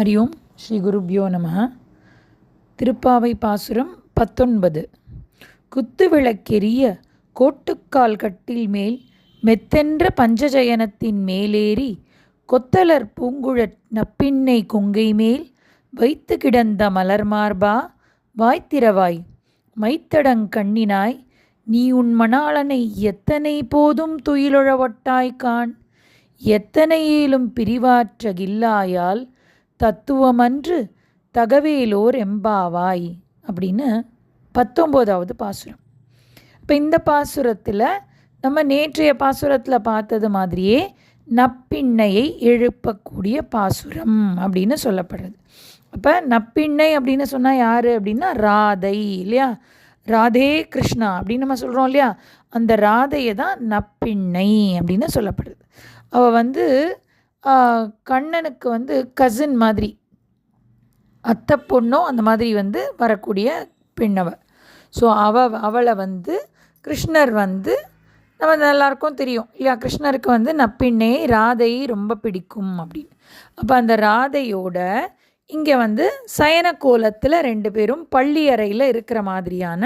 ஹரி ஓம் ஸ்ரீ குருப்யோ நம திருப்பாவை பாசுரம் பத்தொன்பது. குத்து விளக்கெரிய கோட்டுக்கால் கட்டில் மேல் மெத்தென்ற பஞ்சஜயனத்தின் மேலேறி கொத்தலர் பூங்குழற் நப்பின்னை கொங்கை மேல் வைத்து கிடந்த மலர் மார்பா வாய்த்திரவாய் மைத்தடங் கண்ணினாய் நீ உன் மணாளனை எத்தனை போதும் துயிலொழவட்டாய்கான் எத்தனையேலும் பிரிவாற்றகில்லாயால் தத்துவமன்று தகவேலோர் எம்பாவாய் அப்படின்னு பத்தொம்போதாவது பாசுரம். இப்போ இந்த பாசுரத்தில் நம்ம நேற்றைய பாசுரத்தில் பார்த்தது மாதிரியே நப்பிண்ணையை எழுப்பக்கூடிய பாசுரம் அப்படின்னு சொல்லப்படுறது அப்போ நப்பிண்ணை அப்படின்னு சொன்னால் யார் அப்படின்னா ராதை இல்லையா? ராதே கிருஷ்ணா அப்படின்னு நம்ம சொல்கிறோம் இல்லையா? அந்த ராதையை தான் நப்பிண்ணை அப்படின்னு சொல்லப்படுது. அவள் வந்து கண்ணனுக்கு வந்து கசின் மாதிரி. அத்தை பொண்ணும் அந்த மாதிரி வந்து வரக்கூடிய பெண்ணவ. ஸோ அவ அவளை வந்து கிருஷ்ணர் வந்து நம்ம எல்லாருக்கும் தெரியும். இல்லையா? கிருஷ்ணருக்கு வந்து நப்பிண்ணே ராதை ரொம்ப பிடிக்கும் அப்படின்னு. அப்போ அந்த ராதையோட இங்கே வந்து சயன கோலத்தில் ரெண்டு பேரும் பள்ளி அறையில் இருக்கிற மாதிரியான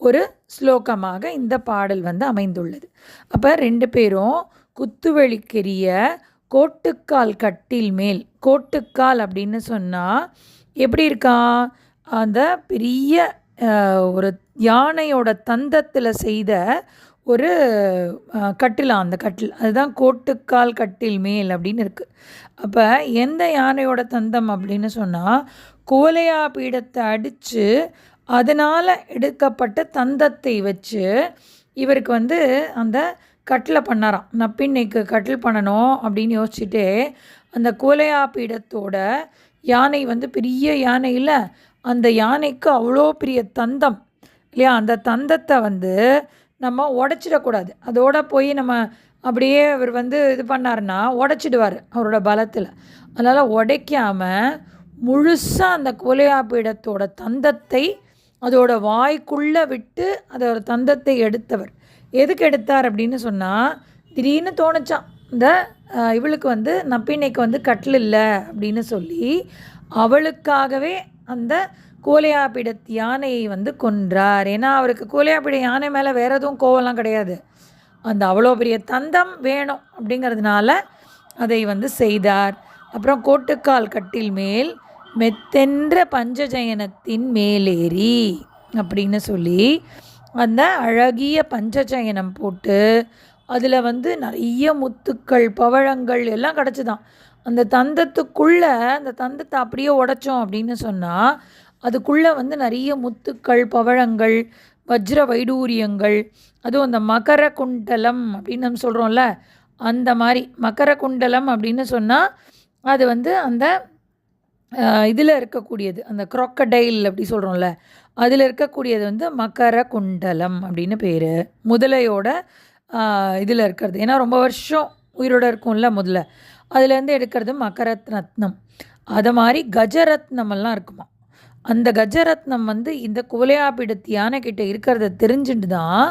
ஒரு ஸ்லோகமாக இந்த பாடல் வந்து அமைந்துள்ளது. அப்போ ரெண்டு பேரும் குத்துவெளிக்கெரிய கோட்டுக்கால் கட்டில் மேல் கோட்டுக்கால் அப்படின்னு சொன்னால் எப்படி இருக்கா? அந்த பெரிய ஒரு யானையோட தந்தத்தில் செய்த ஒரு கட்டிலாம் அந்த கட்டில். அதுதான் கோட்டுக்கால் கட்டில் மேல் அப்படின்னு இருக்குது அப்போ எந்த யானையோட தந்தம் அப்படின்னு சொன்னால் கோலையா பீடத்தை அடித்து அதனால் எடுக்கப்பட்ட தந்தத்தை வச்சு இவருக்கு வந்து அந்த கட்டில் பண்ணாராம். நப்பின்னைக்கு கட்டில் பண்ணணும் அப்படின்னு யோசிச்சுட்டு அந்த கோலையா பீடத்தோட யானை வந்து பெரிய யானை இல்லை அந்த யானைக்கு அவ்வளோ பெரிய தந்தம் இல்லையா? அந்த தந்தத்தை வந்து நம்ம உடச்சிடக்கூடாது. அதோட போய் நம்ம அப்படியே அவர் வந்து இது பண்ணாருன்னா உடச்சிடுவார் அவரோட பலத்தில். அதனால் உடைக்காமல் முழுசாக அந்த கோலையாப்பீடத்தோட தந்தத்தை அதோட வாய்க்குள்ளே விட்டு அதோட தந்தத்தை எடுத்தவர். எதுக்கு எடுத்தார் அப்படின்னு சொன்னால் திடீர்னு தோணுச்சான் இந்த இவளுக்கு வந்து நப்பின்னைக்கு வந்து கட்டில் இல்லை அப்படின்னு சொல்லி அவளுக்காகவே அந்த கோலையாப்பிட யானையை வந்து கொன்றார். ஏன்னா அவருக்கு கோலையாப்பிட யானை மேலே வேறு எதுவும் கோவம்லாம் கிடையாது. அந்த அவ்வளோ பெரிய தந்தம் வேணும் அப்படிங்கிறதுனால அதை வந்து செய்தார். அப்புறம் கோட்டுக்கால் கட்டில் மேல் மெத்தென்ற பஞ்சஜயனத்தின் மேலேறி அப்படின்னு சொல்லி அந்த அழகிய பஞ்சச்சயனம் போட்டு அதில் வந்து நிறைய முத்துக்கள் பவழங்கள் எல்லாம் கிடச்சிதான். அந்த தந்தத்துக்குள்ளே அந்த தந்தத்தை அப்படியே உடைச்சோம் அப்படின்னு சொன்னால் அதுக்குள்ளே வந்து நிறைய முத்துக்கள் பவழங்கள் வஜ்ர வைடூரியங்கள் அதுவும் அந்த மகர குண்டலம் அப்படின்னு நம்ம சொல்கிறோம்ல அந்த மாதிரி மகர குண்டலம் அப்படின்னு சொன்னால் அது வந்து அந்த இதில் இருக்கக்கூடியது அந்த க்ரொக்கடைல் அப்படி சொல்கிறோம்ல அதில் இருக்கக்கூடியது வந்து மகர குண்டலம் அப்படின்னு பேர். முதலையோட இதில் இருக்கிறது. ஏன்னா ரொம்ப வருஷம் உயிரோட இருக்கும்ல முதல்ல. அதுலேருந்து எடுக்கிறது மகரத் ரத்னம் அதை மாதிரி கஜரத்னம் எல்லாம் இருக்குமா? அந்த கஜரத்னம் வந்து இந்த குவலையாப்பிடத்து யானைக்கிட்ட இருக்கிறத தெரிஞ்சுட்டு தான்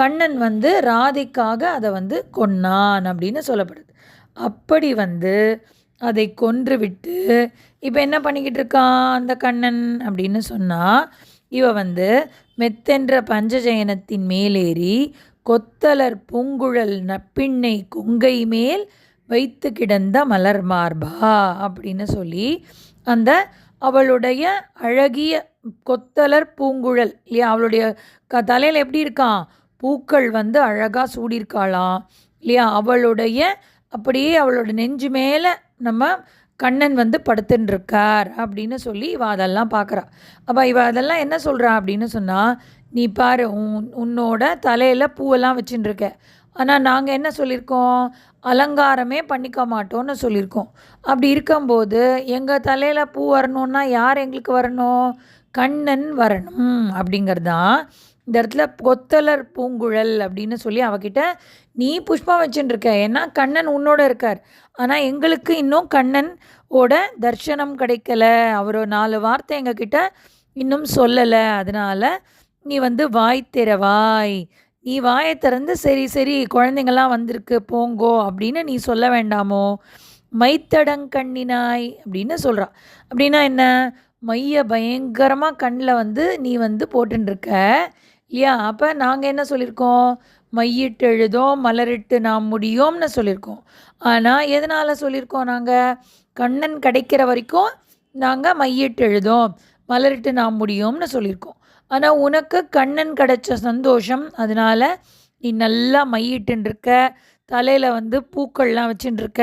கண்ணன் வந்து ராதைக்காக அதை வந்து கொன்னான் அப்படின்னு சொல்லப்படுது. அப்படி வந்து அதை கொன்று விட்டு இப்போ என்ன பண்ணிக்கிட்டு இருக்கான் அந்த கண்ணன் அப்படின்னு சொன்னால் இவ வந்து மெத்தென்ற பஞ்சஜயனத்தின் மேலேறி கொத்தலர் பூங்குழல் நப்பிண்ணை கொங்கை மேல் வைத்து கிடந்த மலர் மார்பா அப்படின்னு சொல்லி அந்த அவளுடைய அழகிய கொத்தலர் பூங்குழல் இல்லையா? அவளுடைய க தலையில் எப்படி இருக்கான்? பூக்கள் வந்து அழகாக சூடியிருக்காளாம் இல்லையா? அவளுடைய அப்படியே அவளோட நெஞ்சு மேலே நம்ம கண்ணன் வந்து படுத்துட்டுருக்கார் அப்படின்னு சொல்லி இவ அதெல்லாம் பார்க்குறா அப்போ இவ அதெல்லாம் என்ன சொல்கிறா அப்படின்னு சொன்னால் நீ பாரு உன் உன்னோட தலையில் பூவெல்லாம் வச்சுட்டுருக்க ஆனால் நாங்கள் என்ன சொல்லியிருக்கோம் அலங்காரமே பண்ணிக்க மாட்டோம்னு சொல்லியிருக்கோம் அப்படி இருக்கும்போது எங்கள் தலையில் பூ வரணுன்னா யார் எங்களுக்கு வரணும்? கண்ணன் வரணும். அப்படிங்கிறது தான் இந்த இடத்துல கொத்தலர் பூங்குழல் அப்படின்னு சொல்லி அவகிட்ட நீ புஷ்பம் வச்சுட்டுருக்க ஏன்னா கண்ணன் உன்னோட இருக்கார். ஆனால் எங்களுக்கு இன்னும் கண்ணன் ஓட தர்ஷனம் கிடைக்கல. அவர் நாலு வார்த்தை எங்ககிட்ட இன்னும் சொல்லலை. அதனால் நீ வந்து வாய் திறவாய். நீ வாயை திறந்து சரி சரி குழந்தைங்கள்லாம் வந்திருக்கு. போங்கோ. அப்படின்னு நீ சொல்ல வேண்டாமோ? மைத்தடங்கண்ணினாய் அப்படின்னு சொல்கிறா அப்படின்னா என்ன? மைய பயங்கரமாக கண்ணில் வந்து நீ வந்து போட்டுருக்க இல்லையா? அப்போ நாங்கள் என்ன சொல்லியிருக்கோம் மையிட்டு எழுதோம் மலரிட்டு நாம் முடியோம்னு சொல்லியிருக்கோம் ஆனால் எதனால் சொல்லியிருக்கோம் நாங்கள் கண்ணன் கிடைக்கிற வரைக்கும் நாங்கள் மையிட்டு எழுதோம் மலரிட்டு நாம் முடியும்னு சொல்லியிருக்கோம் ஆனால் உனக்கு கண்ணன் கிடைச்ச சந்தோஷம் அதனால் நீ நல்லா மையிட்டுன்னு இருக்க தலையில் வந்து பூக்கள்லாம் வச்சுட்டுருக்க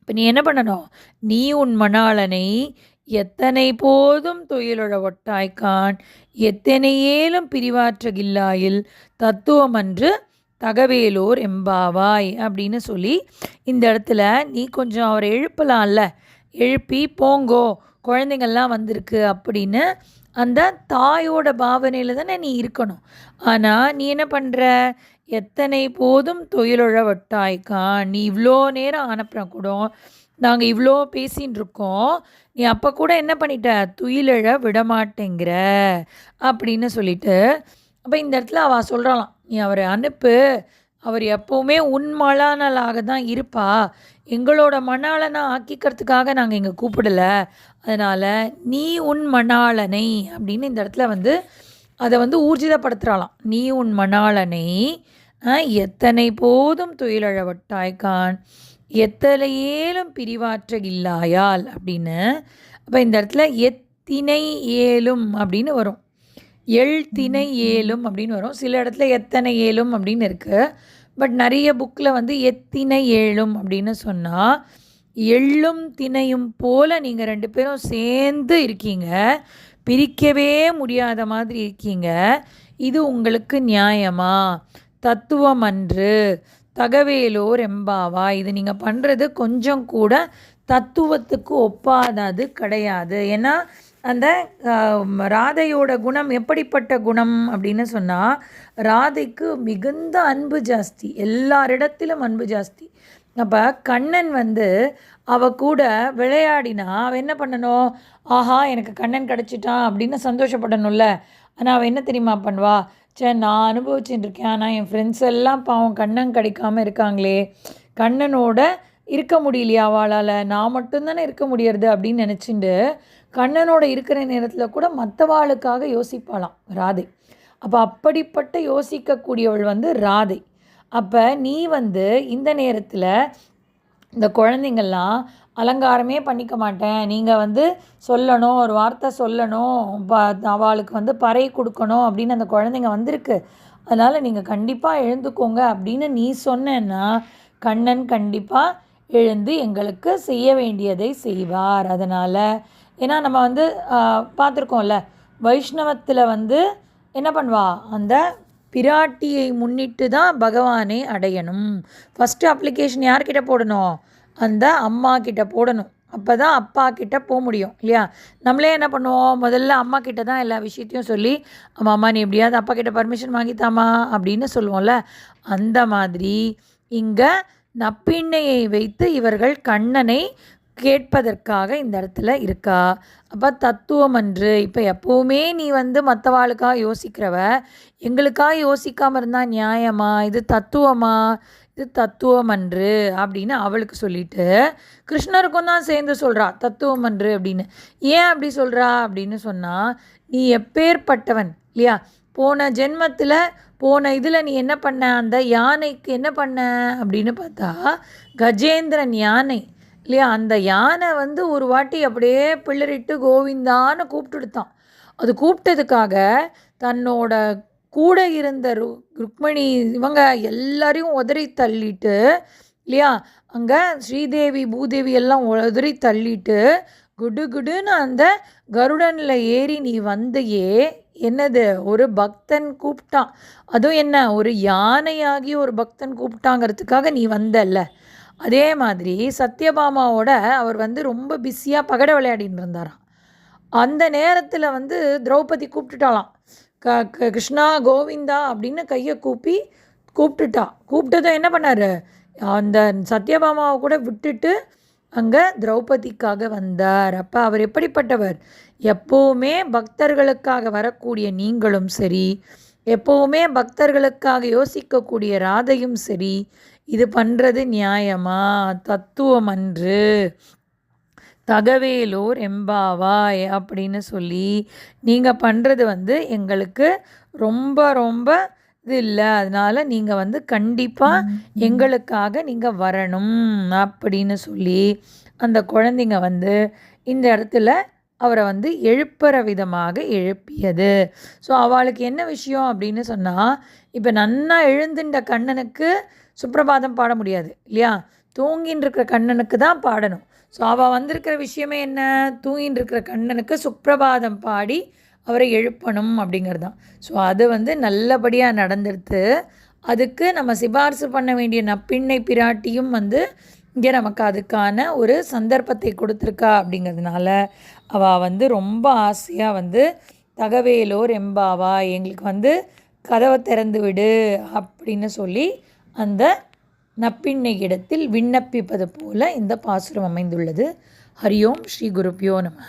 இப்போ நீ என்ன பண்ணணும்? நீ உன் மணாளனை எத்தனை போதும் துயிலுழ ஒட்டாய்க்கான் எத்தனை ஏலும் பிரிவாற்றகில்லாயில் தத்துவமன்று தகவேலோர் எம்பாவாய் அப்படின்னு சொல்லி இந்த இடத்துல நீ கொஞ்சம் அவரை எழுப்பலாம்ல. எழுப்பி போங்கோ குழந்தைங்கள்லாம் வந்திருக்கு அப்படின்னு அந்த தாயோட பாவனையில் தானே நீ இருக்கணும். ஆனால் நீ என்ன பண்ணுற எத்தனை போதும் தொழிலுழ வட்டாய்க்கான் நீ இவ்வளோ நேரம் அனுப்புகிற கூட நாங்கள் இவ்வளோ பேசின்னு இருக்கோம் நீ அப்போ கூட என்ன பண்ணிட்ட? துயிலழ விடமாட்டேங்கிற அப்படின்னு சொல்லிட்டு அப்போ இந்த இடத்துல அவள் சொல்கிறாளாம் நீ அவரை அனுப்பு. அவர் எப்போவுமே உன் மலானலாக தான் இருப்பா. எங்களோட மணாளனை ஆக்கிக்கிறதுக்காக நாங்கள் இங்கே கூப்பிடல. அதனால் நீ உன் மணாளனை அப்படின்னு இந்த இடத்துல வந்து அதை வந்து ஊர்ஜிதப்படுத்துகிறாளாம் நீ உன் மணாளனை எத்தனை போதும் துயிலழவட்டாய்க்கான் எத்தனை ஏலும் பிரிவாற்ற இல்லாயால் அப்படின்னு அப்போ இந்த இடத்துல எத்தினை ஏலும் அப்படின்னு வரும். எள் திணை ஏலும் அப்படின்னு வரும். சில இடத்துல எத்தனை ஏலும் அப்படின்னு இருக்குது பட் நிறைய புக்கில் வந்து எத்தினை ஏழும் அப்படின்னு சொன்னால் எள்ளும் திணையும் போல் நீங்கள் ரெண்டு பேரும் சேர்ந்து இருக்கீங்க. பிரிக்கவே முடியாத மாதிரி இருக்கீங்க. இது உங்களுக்கு நியாயமா? தத்துவம் அன்று தகவேலோர் எம்பாவா இது நீங்கள் பண்ணுறது கொஞ்சம் கூட தத்துவத்துக்கு ஒப்பாதது கிடையாது. ஏன்னா அந்த ராதையோட குணம் எப்படிப்பட்ட குணம் அப்படின்னு சொன்னால் ராதைக்கு மிகுந்த அன்பு ஜாஸ்தி. எல்லாரிடத்திலும் அன்பு ஜாஸ்தி. அப்போ கண்ணன் வந்து அவ கூட விளையாடினா அவள் என்ன பண்ணணும்? ஆஹா எனக்கு கண்ணன் கிடச்சிட்டான் அப்படின்னு சந்தோஷப்படணும்ல. ஆனால் அவள் என்ன தெரியுமா பண்ணுவா? சே நான் அனுபவிச்சுட்டு இருக்கேன். ஆனால் என் ஃப்ரெண்ட்ஸ் எல்லாம் பாவம் கண்ணன் கிடைக்காம இருக்காங்களே. கண்ணனோட இருக்க முடியலையா அவளால். நான் மட்டும்தானே இருக்க முடியறது அப்படின்னு நினச்சிட்டு கண்ணனோட இருக்கிற நேரத்தில் கூட மற்றவாளுக்காக யோசிப்பாளாம் ராதை. அப்போ அப்படிப்பட்ட யோசிக்கக்கூடியவள் வந்து ராதை. அப்போ நீ வந்து இந்த நேரத்தில் இந்த குழந்தைங்கள்லாம் அலங்காரமே பண்ணிக்க மாட்டேன். நீங்கள் வந்து சொல்லணும் ஒரு வார்த்தை சொல்லணும் அவளுக்கு வந்து பறை கொடுக்கணும் அப்படின்னு அந்த குழந்தைங்க வந்திருக்கு. அதனால் நீங்கள் கண்டிப்பாக எழுந்துக்கோங்க அப்படின்னு நீ சொன்னேன்னா கண்ணன் கண்டிப்பாக எழுந்து எங்களுக்கு செய்ய வேண்டியதை செய்வார். அதனால் ஏன்னா நம்ம வந்து பார்த்துருக்கோம்ல வைஷ்ணவத்தில் வந்து என்ன பண்ணுவா? அந்த பிராட்டியை முன்னிட்டு தான் பகவானை அடையணும். ஃபஸ்ட்டு அப்ளிகேஷன் யார்கிட்ட போடணும்? அந்த அம்மா கிட்ட போடணும். அப்போ தான் அப்பா கிட்ட போக முடியும் இல்லையா? நம்மளே என்ன பண்ணுவோம்? முதல்ல அம்மா கிட்ட தான் எல்லா விஷயத்தையும் சொல்லி அம்மா அம்மா நீ எப்படியாவது அப்பா கிட்ட பர்மிஷன் வாங்கித்தாமா அப்படின்னு சொல்லுவோம்ல. அந்த மாதிரி இங்கே நப்பிண்ணையை வைத்து இவர்கள் கண்ணனை கேட்பதற்காக இந்த இடத்துல இருக்கா? அப்போ தத்துவம் அன்று இப்போ எப்போவுமே நீ வந்து மற்றவாளுக்காக யோசிக்கிறவ எங்களுக்காக யோசிக்காமல் இருந்தால் நியாயமா? இது தத்துவமா? இது தத்துவம் அன்று அப்படின்னு அவளுக்கு சொல்லிட்டு கிருஷ்ணருக்கும் தான் சேர்ந்து சொல்கிறா தத்துவம் அன்று அப்படின்னு. ஏன் அப்படி சொல்கிறா அப்படின்னு சொன்னால் நீ எப்பேற்பட்டவன் இல்லையா? போன ஜென்மத்தில் போன இதில் நீ என்ன பண்ண? அந்த யானைக்கு என்ன பண்ண? அப்படின்னு பார்த்தா கஜேந்திரன் யானை இல்லையா? அந்த யானை வந்து ஒரு வாட்டி அப்படியே பிள்ளரிட்டு கோவிந்தான்னு கூப்பிட்டுடுத்தான். அது கூப்பிட்டதுக்காக தன்னோட கூட இருந்த ரு ருக்மணி இவங்க எல்லாரையும் உதறி தள்ளிட்டு இல்லையா? அங்கே ஸ்ரீதேவி பூதேவி எல்லாம் உதறி தள்ளிட்டு குடு குடுன்னு அந்த கருடனில் ஏறி நீ வந்தையே என்னது? ஒரு பக்தன் கூப்பிட்டான் அதுவும் என்ன? ஒரு யானையாகி ஒரு பக்தன் கூப்பிட்டாங்கிறதுக்காக நீ வந்தல்ல. அதே மாதிரி சத்யபாமாவோட அவர் வந்து ரொம்ப பிஸியாக பகட விளையாடின்னு இருந்தாராம். அந்த நேரத்தில் வந்து திரௌபதி கூப்பிட்டுட்டாலாம் க கிருஷ்ணா கோவிந்தா அப்படின்னு கையை கூப்பி கூப்பிட்டுட்டா. கூப்பிட்டதை என்ன பண்ணார்? அந்த சத்யபாமாவை கூட விட்டுட்டு அங்கே திரௌபதிக்காக வந்தார். அப்போ அவர் எப்படிப்பட்டவர்? எப்போவுமே பக்தர்களுக்காக வரக்கூடிய நீங்களும் சரி எப்போவுமே பக்தர்களுக்காக யோசிக்கக்கூடிய ராதையும் சரி இது பண்ணுறது நியாயமா? தத்துவம் அன்று. தகவேலோர் எம்பாவாய் அப்படின்னு சொல்லி நீங்கள் பண்ணுறது வந்து எங்களுக்கு ரொம்ப ரொம்ப இது இல்லை. அதனால் நீங்கள் வந்து கண்டிப்பாக எங்களுக்காக நீங்கள் வரணும் அப்படின்னு சொல்லி அந்த குழந்தைங்க வந்து இந்த இடத்துல அவரை வந்து எழுப்புற விதமாக எழுப்பியது. ஸோ அவளுக்கு என்ன விஷயம் அப்படின்னு சொன்னால் இப்போ நன்னா எழுந்துட்ட கண்ணனுக்கு சுப்பிரபாதம் பாட முடியாது இல்லையா? தூங்கின்னு இருக்கிற கண்ணனுக்கு தான் பாடணும். ஸோ அவள் வந்திருக்கிற விஷயமே என்ன? தூங்கின்னு இருக்கிற கண்ணனுக்கு சுப்பிரபாதம் பாடி அவரை எழுப்பணும் அப்படிங்கிறது தான் ஸோ அது வந்து நல்லபடியாக நடந்துடுத்து அதுக்கு நம்ம சிபாரிசு பண்ண வேண்டிய நப்பிண்ணை பிராட்டியும் வந்து இங்கே நமக்கு அதுக்கான ஒரு சந்தர்ப்பத்தை கொடுத்துருக்கா அப்படிங்கிறதுனால அவள் வந்து ரொம்ப ஆசையாக வந்து தகவேலோர் எம்பாவா எங்களுக்கு வந்து கதவை திறந்து விடு அப்படின்னு சொல்லி அந்த நப்பிண்ணை இடத்தில் விண்ணப்பிப்பது போல இந்த பாசுரம் அமைந்துள்ளது. ஹரியோம் ஸ்ரீ குருப்பியோ நமக.